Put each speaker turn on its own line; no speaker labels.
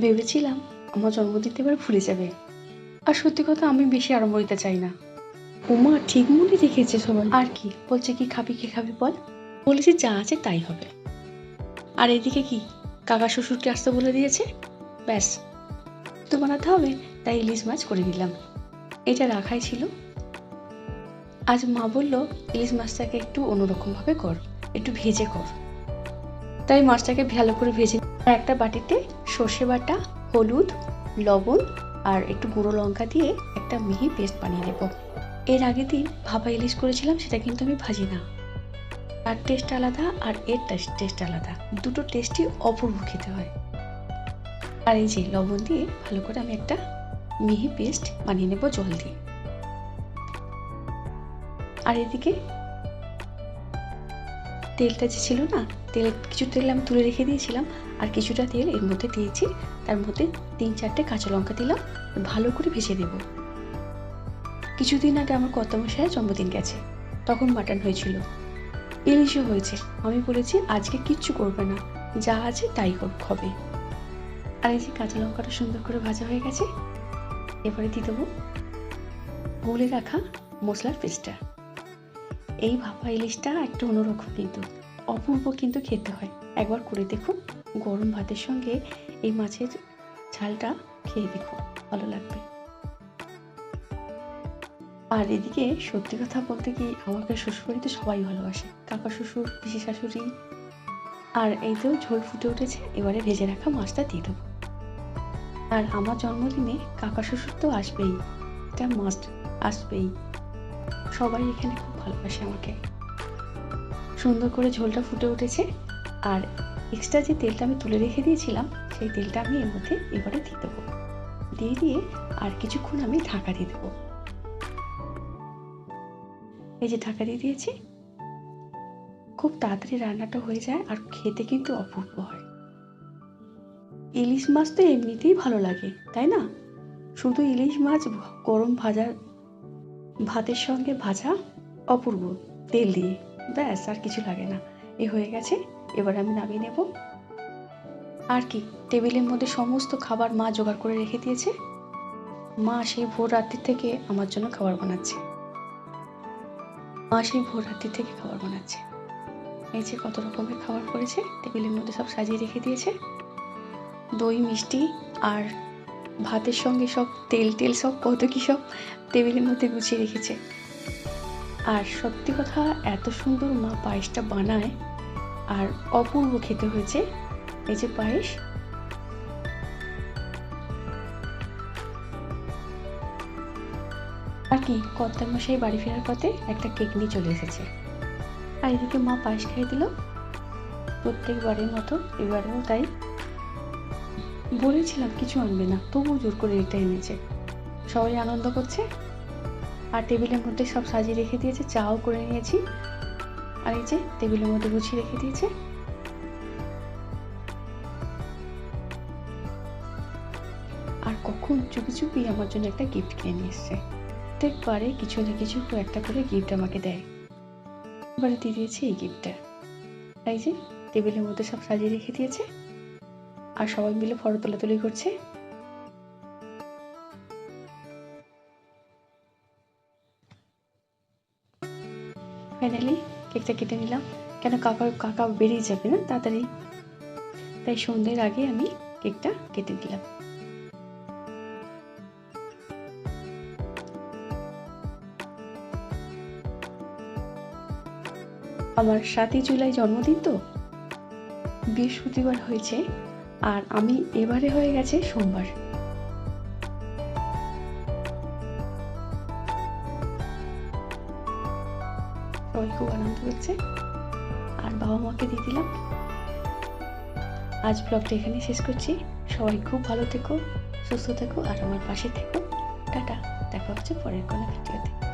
ভেবেছিলাম আমার জন্মদিনটা এবার ভুলে যাবে। আর সত্যি কথা আমি বেশি আড়ম্বরিতে চাই না। উমা ঠিক মনে রেখেছে সবাই। আর কি বলছে কি খাবি কি খাবি বল? বলেছি যা আছে তাই হবে। আর এদিকে কি কাকা শ্বশুরকে আসতে বলে দিয়েছে? ব্যাস তো বানাতে হবে তাই ইলিশ মাছ করে দিলাম এটা রাখাই ছিল। আজ মা বলল ইলিশ মাছটাকে একটু অন্যরকমভাবে কর একটু ভেজে কর। তাই মাছটাকে ভালো করে ভেজে একটা বাটিতে সর্ষে বাটা, হলুদ, লবণ আর একটু গুঁড়ো লঙ্কা দিয়ে একটা মিহি পেস্ট বানিয়ে নেব। এর আগে দিন ভাপা ইলিশ করেছিলাম, সেটা কিন্তু আমি ভাজি না। তার টেস্ট আলাদা আর এর টেস্ট আলাদা। দুটো টেস্টই অপূর্ব খেতে হয়। আর এই যে লবণ দিয়ে ভালো করে আমি একটা মিহি পেস্ট বানিয়ে নেব জল দিয়ে। আর এদিকে তেলটা যে ছিল না, তেল, কিছু তেল আমি তুলে রেখে দিয়েছিলাম, আর কিছুটা তেল এর মধ্যে দিয়েছি। তার মধ্যে তিন চারটে কাঁচা লঙ্কা দিলাম, ভালো করে ভেজে দেব কিছুদিন আগে আমার কত মশাইয়ের জন্মদিন গেছে, তখন মাটন হয়েছিল। ইলিশও হয়েছে। আমি বলেছি, আজকে কিচ্ছু করবে না, যা আছে তাই হবে। আর এই যে কাঁচা লঙ্কাটা সুন্দর করে ভাজা হয়ে গেছে, এবারে দিয়ে দেবো গুলে রাখা মশলার পেস্টটা। এই ভাপা ইলিশটা একটু অন্যরকম কিন্তু। অপূর্ব কিন্তু খেতে হয়। একবার করে দেখুন। গরম ভাতের সঙ্গে এই মাছের ঝালটা খেয়ে দেখুন। ভালো লাগবে। আর এদিকে সত্যি কথা বলতে কি, আমাকে শ্বশুরবাড়িতে সবাই ভালোবাসে। কাকা শ্বশুর, পিসি শাশুড়ি। আর এই তো ঝোল ফুটে উঠেছে, এবারে ভেজে রাখা মাছটা দিয়ে দেবো। আর আমার জন্মদিনে কাকা শ্বশুর তো আসবেই। এটা মাস্ট আসবেই। সবাই এখানে খুব ভালোবাসে আমাকে। সুন্দর করে ঝোলটা ফুটে উঠেছে আর এক্সট্রা যে তেলটা আমি তুলে রেখে দিয়েছিলাম, সেই তেলটা আমি এর মধ্যে এবারে দিয়ে দেবো। দিয়ে দিয়ে আর কিছুক্ষণ আমি ঢাকা দিয়ে দেবো। এই যে ঢাকা দিয়ে দিয়েছি, খুব তাড়াতাড়ি রান্নাটা হয়ে যায় আর খেতে কিন্তু অপূর্ব হয়। ইলিশ মাছ তো এমনিতেই ভালো লাগে, তাই না? শুধু ইলিশ মাছ, গরম ভাজা, ভাতের সঙ্গে ভাজা অপূর্ব তেল দিয়ে ব্যাস, আর কিছু লাগে না। এ হয়ে গেছে, এবার আমি নামিয়ে নেব। আর কি, টেবিলের মধ্যে সমস্ত খাবার মা জোগাড় করে রেখে দিয়েছে। মা সেই ভোর রাত্রি থেকে আমার জন্য খাবার বানাচ্ছে। মা সেই ভোর রাত্রি থেকে খাবার বানাচ্ছে। এই যে কত রকমের খাবার করেছে, টেবিলের মধ্যে সব সাজিয়ে রেখে দিয়েছে। দই, মিষ্টি, আর ভাতের সঙ্গে সব তেল টেল সব কত কি সব টেবিলের মধ্যে গুছিয়ে রেখেছে। আর সত্যি কথা, এত সুন্দর মা পায়েসটা বানায় আর অপূর্ব খেতে হয়েছে। এই যে পায়েস। আর কি কর্তার মশাই বাড়ি ফেরার পথে একটা কেক নিয়ে চলে এসেছে। আর এদিকে মা পায়েস খাইয়ে দিল। প্রত্যেকবারের মতো, এবারেও তাই। বলেছিলাম, কিছু আনবে না। তবুও জোর করে এটা এনেছে। সবাই আনন্দ করছে। আর টেবিলের মধ্যে সব সাজিয়ে রেখে দিয়েছে, চাও করে নিয়েছি। আর এই যে টেবিলের মধ্যে গুছিয়ে রেখে দিয়েছে। আর কখন চুপি চুপি আমার জন্য একটা গিফট কিনে নিয়ে এসছে। প্রত্যেকবারে কিছু না কিছু একটা করে গিফট আমাকে দেয়। এবারে দিয়ে দিয়েছে এই গিফটটা এই যে টেবিলের মধ্যে সব সাজিয়ে রেখে দিয়েছে। আর সবাই মিলে ফটো তোলাতুলি করছে। ফাইনালি কেকটা কেটে নিলাম। কেন কাকা কাকা বেরিয়ে যাবে না, তাড়াতাড়ি। তাই সন্ধ্যের আগে আমি কেকটা কেটে দিলাম আমার সাতই জুলাই জন্মদিন তো। বৃহস্পতিবার হয়েছে, আর আমি এবারে হয়ে গেছে সোমবার। সবাই খুব আনন্দ হচ্ছে আর বাবা মাকে দিয়ে দিলাম। আজ ব্লগটা এখানে শেষ করছি। সবাই খুব ভালো থেকো, সুস্থ থেকো, আর আমার পাশে থেকো। টাটা, দেখা হচ্ছে পরের কোনো ভিডিওতে